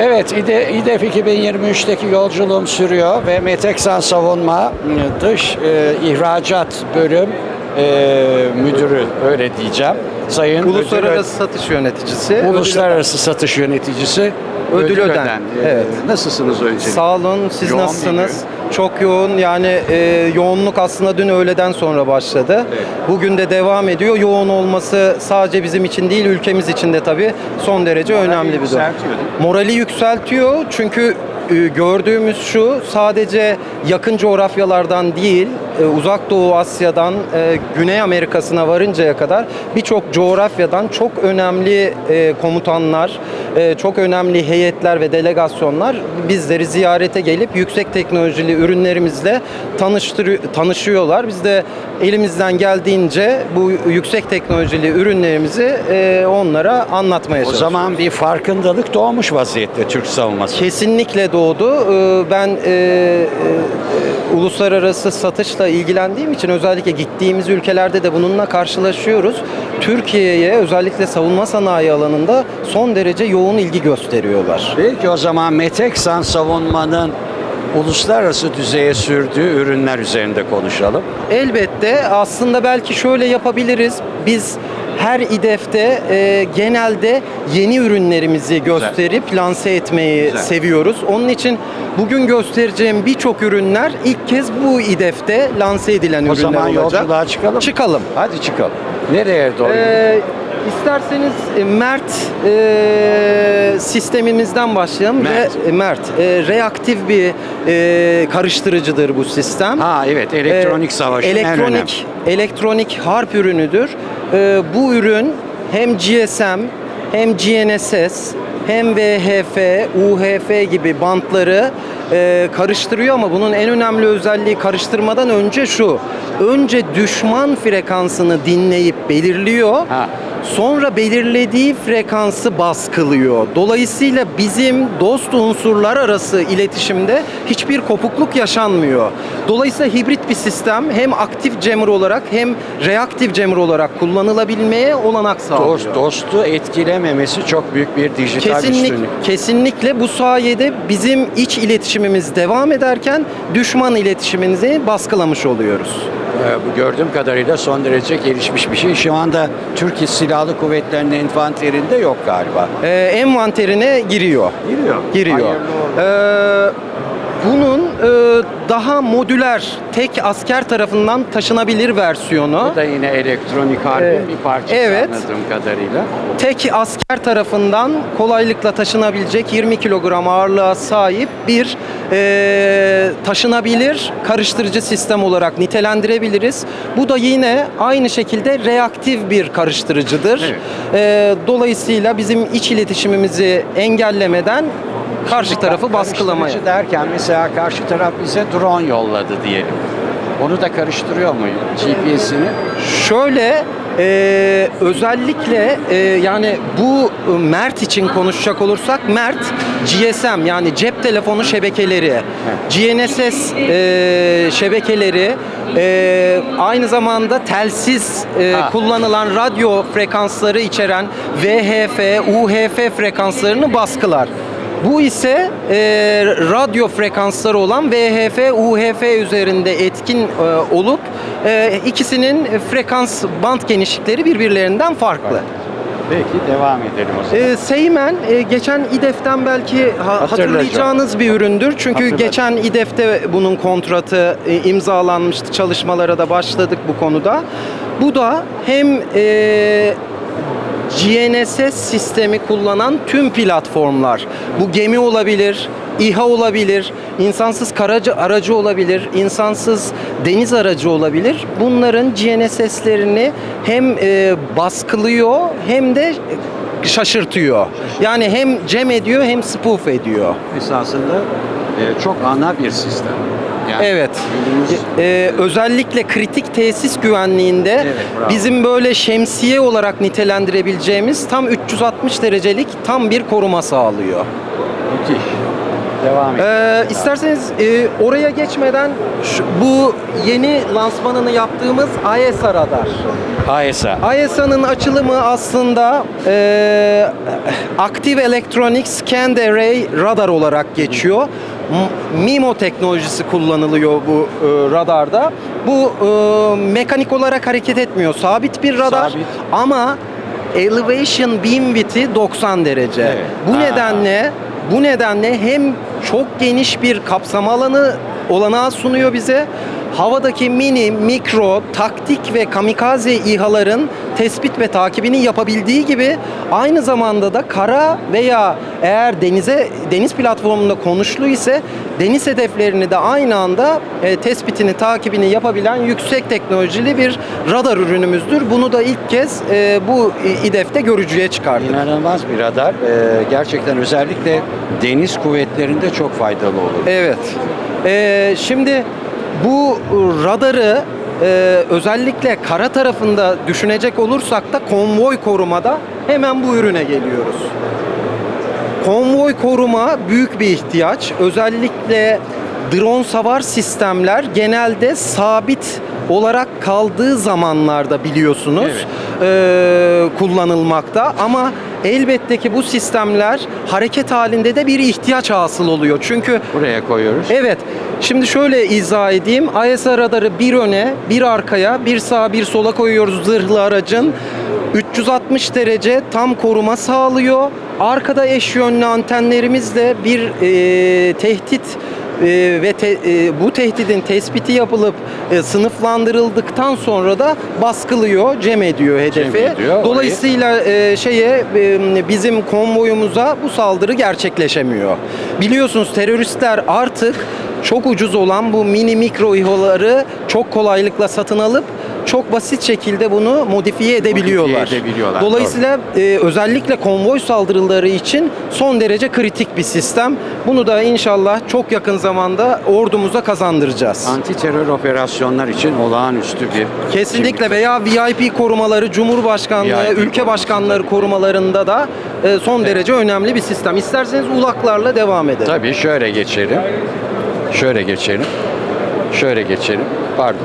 Evet, İDE, İDEF 2023'teki yolculuğum sürüyor ve Meteksan Savunma Dış e, İhracat Bölüm e, Müdürü öyle diyeceğim. Sayın Uluslararası satış yöneticisi. ödül, Ödül- Uluslararası Satış Yöneticisi Ödül Öden. E, Evet. Nasılsınız öncelikle? Sağ olun. Siz Yoğun nasılsınız? Çok yoğun. Yani e, yoğunluk aslında dün öğleden sonra başladı. Evet. Bugün de devam ediyor. Yoğun olması sadece bizim için değil, ülkemiz için de tabii son derece Morali önemli bir durum. Morali yükseltiyor çünkü e, gördüğümüz şu sadece yakın coğrafyalardan değil uzak doğu Asya'dan e, Güney Amerika'sına varıncaya kadar birçok coğrafyadan çok önemli e, komutanlar, e, çok önemli heyetler ve delegasyonlar bizleri ziyarete gelip yüksek teknolojili ürünlerimizle tanıştırı, tanışıyorlar. Biz de elimizden geldiğince bu yüksek teknolojili ürünlerimizi e, onlara anlatmaya O çalışıyoruz. zaman bir farkındalık doğmuş vaziyette Türk savunması. Kesinlikle doğdu. Ben e, e, uluslararası satışla ilgilendiğim için özellikle gittiğimiz ülkelerde de bununla karşılaşıyoruz. Türkiye'ye özellikle savunma sanayi alanında son derece yoğun ilgi gösteriyorlar. Belki o zaman Meteksan Savunma'nın uluslararası düzeye sürdüğü ürünler üzerinde konuşalım. Elbette aslında belki şöyle yapabiliriz. Biz her İDEF'te e, genelde yeni ürünlerimizi gösterip lanse etmeyi Güzel. seviyoruz. Onun için bugün göstereceğim birçok ürünler ilk kez bu İDEF'te lanse edilen O ürünler zaman olacak. yolculuğa çıkalım. Çıkalım. Hadi çıkalım. Nereye doğru? Ee, isterseniz e, Mert e, sistemimizden başlayalım. Mert. Ve, e, Mert, e, reaktif bir e, karıştırıcıdır bu sistem. ha evet elektronik en önemli. elektronik, elektronik harp ürünüdür. Ee, bu ürün hem GSM hem GNSS hem VHF, UHF gibi bantları e, karıştırıyor ama bunun en önemli özelliği karıştırmadan önce şu. Önce düşman frekansını dinleyip belirliyor. Ha. Sonra belirlediği frekansı baskılıyor. Dolayısıyla bizim dost unsurlar arası iletişimde hiçbir kopukluk yaşanmıyor. Dolayısıyla hibrit bir sistem hem aktif jammer olarak hem reaktif jammer olarak kullanılabilmeye olanak sağlıyor. Dost, dostu etkilememesi çok büyük bir dijital Kesinlik, üstünlük. kesinlikle bu sayede bizim iç iletişimimiz devam ederken düşman iletişimimizi baskılamış oluyoruz. Ee, bu gördüğüm kadarıyla son derece gelişmiş bir şey. Şu anda Türkiye Silahlı Kuvvetleri'nin envanterinde yok galiba. Ee, envanterine giriyor. Giriyor. giriyor. Ee, bunun e, daha modüler, tek asker tarafından taşınabilir versiyonu. Bu da yine elektronik harbin Evet. bir parçası Evet. anladığım kadarıyla. Tek asker tarafından kolaylıkla taşınabilecek 20 kilogram ağırlığa sahip bir e, taşınabilir karıştırıcı sistem olarak nitelendirebiliriz. Bu da yine aynı şekilde reaktif bir karıştırıcıdır. Evet. E, dolayısıyla bizim iç iletişimimizi engellemeden karşı tarafı baskılamaya. Derken mesela karşı taraf bize drone yolladı diyelim. Onu da karıştırıyor mu GPS'ini? Şöyle e, özellikle e, yani bu e, Mert için konuşacak olursak Mert GSM yani cep telefonu şebekeleri, GNSS e, şebekeleri e, aynı zamanda telsiz e, Ha. kullanılan radyo frekansları içeren VHF, UHF frekanslarını baskılar. Bu ise e, radyo frekansları olan VHF, UHF üzerinde etkin e, olup e, ikisinin frekans band genişlikleri birbirlerinden farklı. Peki devam edelim o zaman. E, Seymen e, geçen İDEF'ten belki ha- hatırlayacağınız bir üründür. Çünkü Hatırladım. geçen İDEF'te bunun kontratı e, imzalanmıştı. Çalışmalara da başladık bu konuda. Bu da hem e, GNSS sistemi kullanan tüm platformlar. Bu gemi olabilir, İHA olabilir, insansız karacı aracı olabilir, insansız deniz aracı olabilir. Bunların GNSS'lerini hem e, baskılıyor hem de şaşırtıyor. Yani hem cem ediyor hem spoof ediyor. Esasında e, çok ana bir sistem. Yani Evet. Ee, özellikle kritik tesis güvenliğinde Evet, bizim böyle şemsiye olarak nitelendirebileceğimiz tam 360 derecelik tam bir koruma sağlıyor. Müthiş. Devam. Ee, isterseniz e, oraya geçmeden şu- bu yeni lansmanını yaptığımız AESA radar. AESA. AESA'nın açılımı aslında e, Active Electronic Scanned Array Radar olarak geçiyor. M- MIMO teknolojisi kullanılıyor bu e, radarda. Bu e, mekanik olarak hareket etmiyor. Sabit bir radar Sabit. ama elevation beam width'i 90 derece. Evet. Bu Aa. nedenle bu nedenle hem çok geniş bir kapsama alanı olanağı sunuyor bize. Havadaki mini, mikro, taktik ve kamikaze İHA'ların tespit ve takibini yapabildiği gibi aynı zamanda da kara veya eğer denize deniz platformunda konuşlu ise deniz hedeflerini de aynı anda e, tespitini, takibini yapabilen yüksek teknolojili bir radar ürünümüzdür. Bunu da ilk kez e, bu İDEF'te görücüye çıkardık. İnanılmaz bir radar. Ee, gerçekten özellikle deniz kuvvetlerinde çok faydalı olur. Evet. Ee, şimdi bu radarı e, özellikle kara tarafında düşünecek olursak da konvoy korumada hemen bu ürüne geliyoruz. Konvoy koruma büyük bir ihtiyaç. Özellikle drone savar sistemler genelde sabit olarak kaldığı zamanlarda biliyorsunuz e, kullanılmakta ama elbette ki bu sistemler hareket halinde de bir ihtiyaç hasıl oluyor. Çünkü Buraya koyuyoruz. Evet. Şimdi şöyle izah edeyim. ISR radarı bir öne, bir arkaya, bir sağa, bir sola koyuyoruz zırhlı aracın. 360 derece tam koruma sağlıyor. Arkada eş yönlü antenlerimizle bir e, tehdit e, ve te- e, bu tehdidin tespiti yapılıp e, sınıflandırıldıktan sonra da baskılıyor, cem ediyor hedefi. ediyor orayı. Dolayısıyla e, şeye e, bizim konvoyumuza bu saldırı gerçekleşemiyor. Biliyorsunuz teröristler artık çok ucuz olan bu mini mikro İHA'ları çok kolaylıkla satın alıp çok basit şekilde bunu modifiye edebiliyorlar. edebiliyorlar, Dolayısıyla e, özellikle konvoy saldırıları için son derece kritik bir sistem. Bunu da inşallah çok yakın zamanda ordumuza kazandıracağız. Anti terör operasyonlar için olağanüstü bir Kesinlikle veya VIP korumaları, Cumhurbaşkanlığı, VIP ülke başkanları korumalarında da e, son derece önemli bir sistem. İsterseniz ulaklarla devam edelim. Tabii şöyle geçelim. Şöyle geçelim. Şöyle geçelim. Pardon.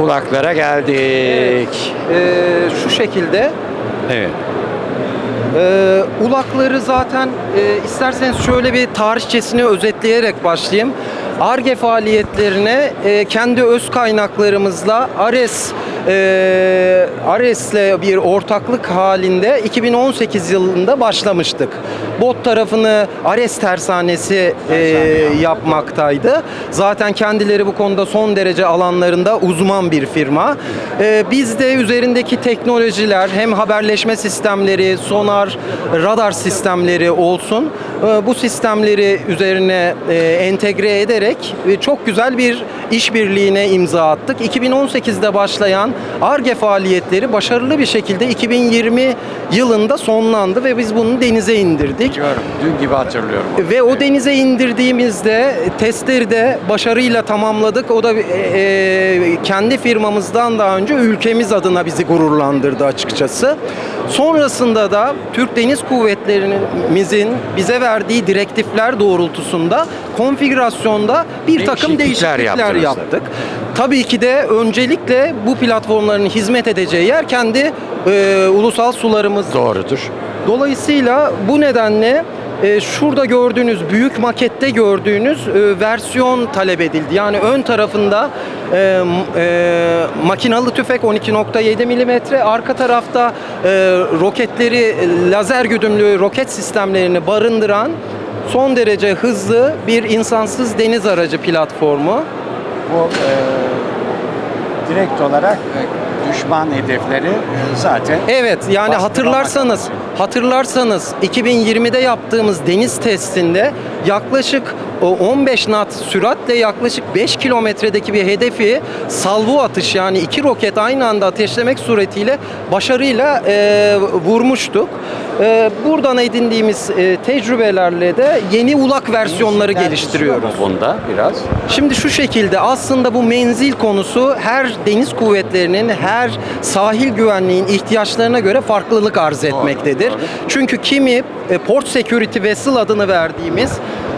Ulaklara geldik. E, şu şekilde Evet. Ee, ulakları zaten e, isterseniz şöyle bir tarihçesini özetleyerek başlayayım. ARGE faaliyetlerine e, kendi öz kaynaklarımızla ARES e, ARES'le bir ortaklık halinde 2018 yılında başlamıştık. BOT tarafını ARES tersanesi e, yapmaktaydı. Zaten kendileri bu konuda son derece alanlarında uzman bir firma. E, biz de üzerindeki teknolojiler hem haberleşme sistemleri, sonar, radar sistemleri olsun bu sistemleri üzerine e, entegre ederek e, çok güzel bir işbirliğine imza attık. 2018'de başlayan ARGE faaliyetleri başarılı bir şekilde 2020 yılında sonlandı ve biz bunu denize indirdik. Biliyorum. Dün gibi hatırlıyorum. Ve o denize indirdiğimizde testleri de başarıyla tamamladık. O da e, kendi firmamızdan daha önce ülkemiz adına bizi gururlandırdı açıkçası. Sonrasında da Türk Deniz Kuvvetlerimizin bize verdiği direktifler doğrultusunda konfigürasyonda bir takım Değişiklikler yaptınız yaptık. Tabii ki de öncelikle bu platformların hizmet edeceği yer kendi e, ulusal sularımız Doğrudur. Dolayısıyla bu nedenle e, şurada gördüğünüz büyük makette gördüğünüz e, versiyon talep edildi. Yani ön tarafında e, e, makinalı tüfek 12.7 milimetre, arka tarafta e, roketleri, lazer güdümlü roket sistemlerini barındıran son derece hızlı bir insansız deniz aracı platformu. Bu e, direkt olarak düşman hedefleri e, zaten Evet yani hatırlarsanız hatırlarsanız 2020'de yaptığımız deniz testinde yaklaşık o 15 knot süratle yaklaşık 5 kilometredeki bir hedefi salvo atış yani iki roket aynı anda ateşlemek suretiyle başarıyla e, vurmuştuk. E, buradan edindiğimiz e, tecrübelerle de yeni ulak versiyonları geliştiriyoruz. Bunda biraz. Şimdi şu şekilde aslında bu menzil konusu her deniz kuvvetlerinin, her sahil güvenliğin ihtiyaçlarına göre farklılık arz etmektedir. Çünkü kimi e, Port Security Vessel adını verdiğimiz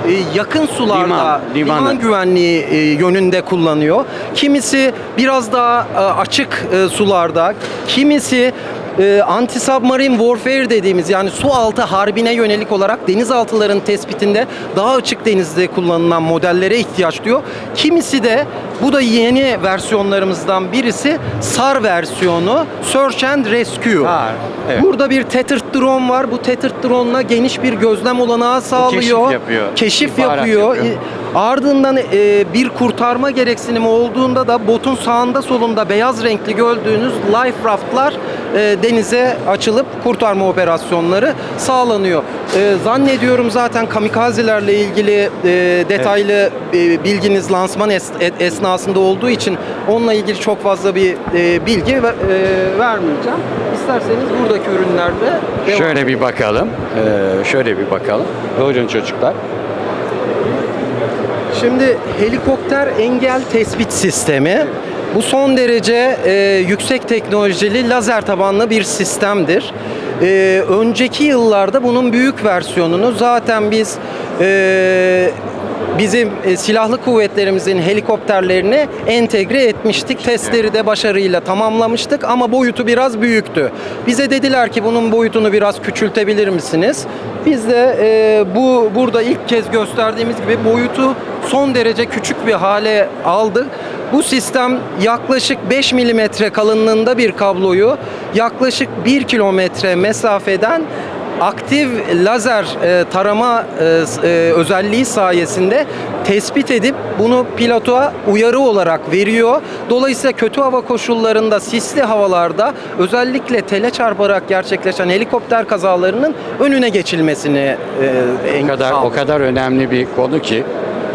e, yakın sularda Liman, liman güvenliği e, yönünde kullanıyor. Kimisi biraz daha e, açık e, sularda, kimisi e, anti-submarine warfare dediğimiz yani su altı harbine yönelik olarak denizaltıların tespitinde daha açık denizde kullanılan modellere ihtiyaç duyuyor. Kimisi de bu da yeni versiyonlarımızdan birisi SAR versiyonu Search and Rescue. Ha, evet. Burada bir tethered drone var. Bu tethered drone'la geniş bir gözlem olanağı sağlıyor. yapıyor. Keşif yapıyor. yapıyor. Ardından e, bir kurtarma gereksinimi olduğunda da botun sağında solunda beyaz renkli gördüğünüz life raftlar e, denize açılıp kurtarma operasyonları sağlanıyor. E, zannediyorum zaten kamikazelerle ilgili e, detaylı e, bilginiz lansman es- esnasında olduğu için onunla ilgili çok fazla bir e, bilgi ve- e, vermeyeceğim. İsterseniz buradaki ürünlerde devam Şöyle bir bakalım. Ee, şöyle bir bakalım. Buyurun çocuklar. Şimdi helikopter engel tespit sistemi bu son derece e, yüksek teknolojili lazer tabanlı bir sistemdir. E, önceki yıllarda bunun büyük versiyonunu zaten biz e, bizim e, silahlı kuvvetlerimizin helikopterlerine entegre etmiştik. Testleri de başarıyla tamamlamıştık ama boyutu biraz büyüktü. Bize dediler ki bunun boyutunu biraz küçültebilir misiniz? Biz de e, bu burada ilk kez gösterdiğimiz gibi boyutu son derece küçük bir hale aldık. Bu sistem yaklaşık 5 milimetre kalınlığında bir kabloyu yaklaşık 1 kilometre mesafeden aktif lazer e, tarama e, e, özelliği sayesinde tespit edip bunu pilota uyarı olarak veriyor. Dolayısıyla kötü hava koşullarında, sisli havalarda özellikle tele çarparak gerçekleşen helikopter kazalarının önüne geçilmesini e, O kadar o sağlıyor. kadar önemli bir konu ki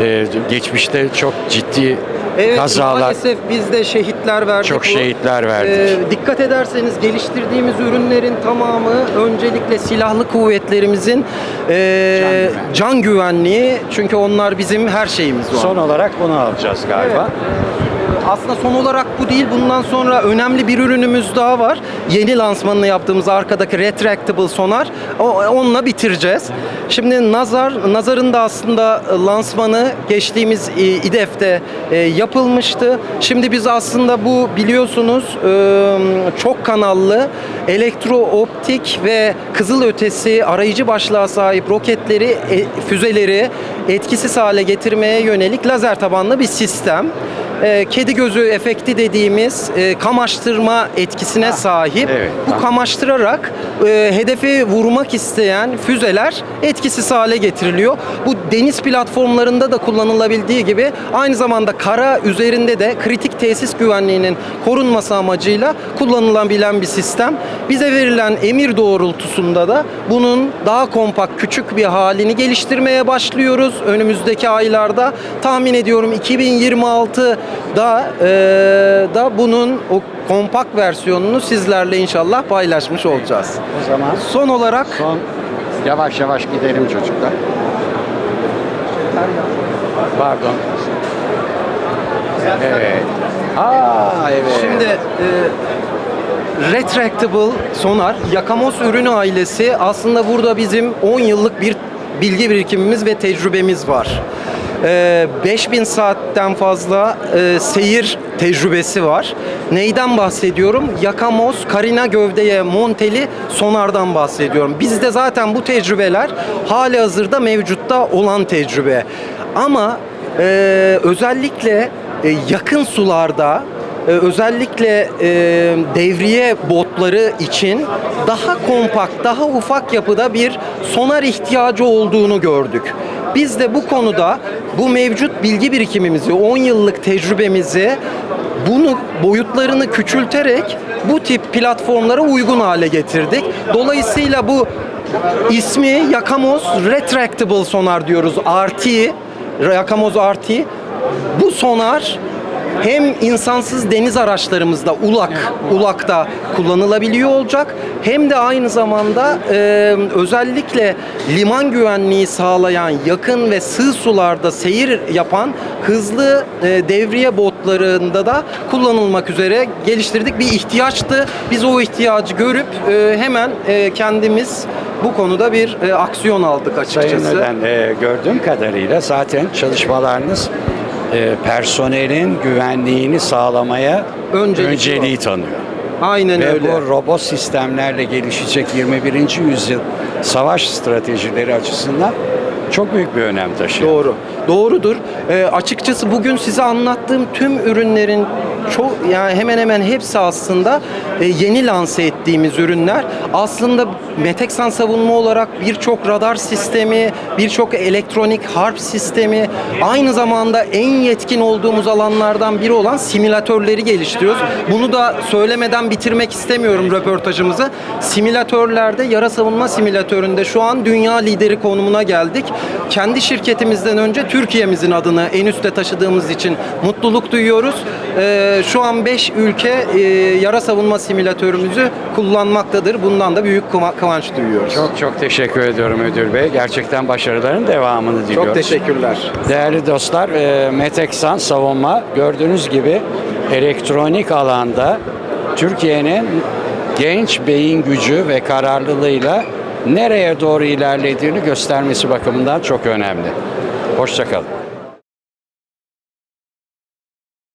e, geçmişte çok ciddi Evet kazalar maalesef biz de şehitler verdik. Çok Bu, şehitler verdik. e, dikkat ederseniz geliştirdiğimiz ürünlerin tamamı öncelikle silahlı kuvvetlerimizin e, Can güvenliği. can güvenliği. Çünkü onlar bizim her şeyimiz var. son olarak bunu alacağız galiba. Aslında son olarak bu değil. Bundan sonra önemli bir ürünümüz daha var. Yeni lansmanını yaptığımız arkadaki retractable sonar. O, onunla bitireceğiz. Şimdi Nazar, Nazar'ın da aslında lansmanı geçtiğimiz e, İDEF'te e, yapılmıştı. Şimdi biz aslında bu biliyorsunuz e, çok kanallı elektrooptik ve kızılötesi arayıcı başlığa sahip roketleri, füzeleri etkisiz hale getirmeye yönelik lazer tabanlı bir sistem e, kedi gözü efekti dediğimiz e, kamaştırma etkisine sahip. evet, Bu tamam. kamaştırarak e, hedefi vurmak isteyen füzeler etkisiz hale getiriliyor. Bu deniz platformlarında da kullanılabildiği gibi aynı zamanda kara üzerinde de kritik tesis güvenliğinin korunması amacıyla kullanılabilen bir sistem. Bize verilen emir doğrultusunda da bunun daha kompakt, küçük bir halini geliştirmeye başlıyoruz önümüzdeki aylarda. Tahmin ediyorum 2026'da e, da bunun o kompakt versiyonunu sizlerle inşallah paylaşmış olacağız. O zaman Son olarak son yavaş yavaş gidelim çocuklar. Pardon. Evet. Aa evet. Şimdi e, Retractable sonar, Yakamos ürünü ailesi aslında burada bizim 10 yıllık bir bilgi birikimimiz ve tecrübemiz var. E, 5000 saatten fazla e, seyir tecrübesi var. Neyden bahsediyorum? Yakamos Karina gövdeye monteli sonardan bahsediyorum. Bizde zaten bu tecrübeler hali hazırda mevcutta olan tecrübe. Ama e, özellikle e, yakın sularda ee, özellikle e, devriye botları için daha kompakt, daha ufak yapıda bir sonar ihtiyacı olduğunu gördük. Biz de bu konuda bu mevcut bilgi birikimimizi, 10 yıllık tecrübemizi bunu boyutlarını küçülterek bu tip platformlara uygun hale getirdik. Dolayısıyla bu ismi Yakamos Retractable Sonar diyoruz. RT Yakamoz RT. Bu sonar hem insansız deniz araçlarımızda ULAK, ULAK'ta kullanılabiliyor olacak hem de aynı zamanda e, özellikle liman güvenliği sağlayan yakın ve sığ sularda seyir yapan hızlı e, devriye botlarında da kullanılmak üzere geliştirdik. Bir ihtiyaçtı. Biz o ihtiyacı görüp e, hemen e, kendimiz bu konuda bir e, aksiyon aldık Sayın açıkçası. Öden, e, gördüğüm kadarıyla zaten çalışmalarınız e, personelin güvenliğini sağlamaya Öncelikli önceliği tanıyor. Aynen Ve öyle. bu robot sistemlerle gelişecek 21. yüzyıl savaş stratejileri açısından çok büyük bir önem taşıyor. Doğru. Doğrudur. Ee, açıkçası bugün size anlattığım tüm ürünlerin çok yani hemen hemen hepsi aslında e, yeni lanse ettiğimiz ürünler. Aslında Meteksan savunma olarak birçok radar sistemi, birçok elektronik harp sistemi, aynı zamanda en yetkin olduğumuz alanlardan biri olan simülatörleri geliştiriyoruz. Bunu da söylemeden bitirmek istemiyorum röportajımızı. Simülatörlerde, yara savunma simülatöründe şu an dünya lideri konumuna geldik. Kendi şirketimizden önce Türkiye'mizin adını en üste taşıdığımız için mutluluk duyuyoruz. Ee, şu an 5 ülke e, yara savunma simülatörümüzü kullanmaktadır. Bundan da büyük kıva- kıvanç duyuyoruz. Çok çok teşekkür ediyorum Müdür Bey. Gerçekten başarıların devamını diliyoruz. Çok teşekkürler. Değerli dostlar, e, Meteksan Savunma gördüğünüz gibi elektronik alanda Türkiye'nin genç beyin gücü ve kararlılığıyla nereye doğru ilerlediğini göstermesi bakımından çok önemli. Hoşçakalın.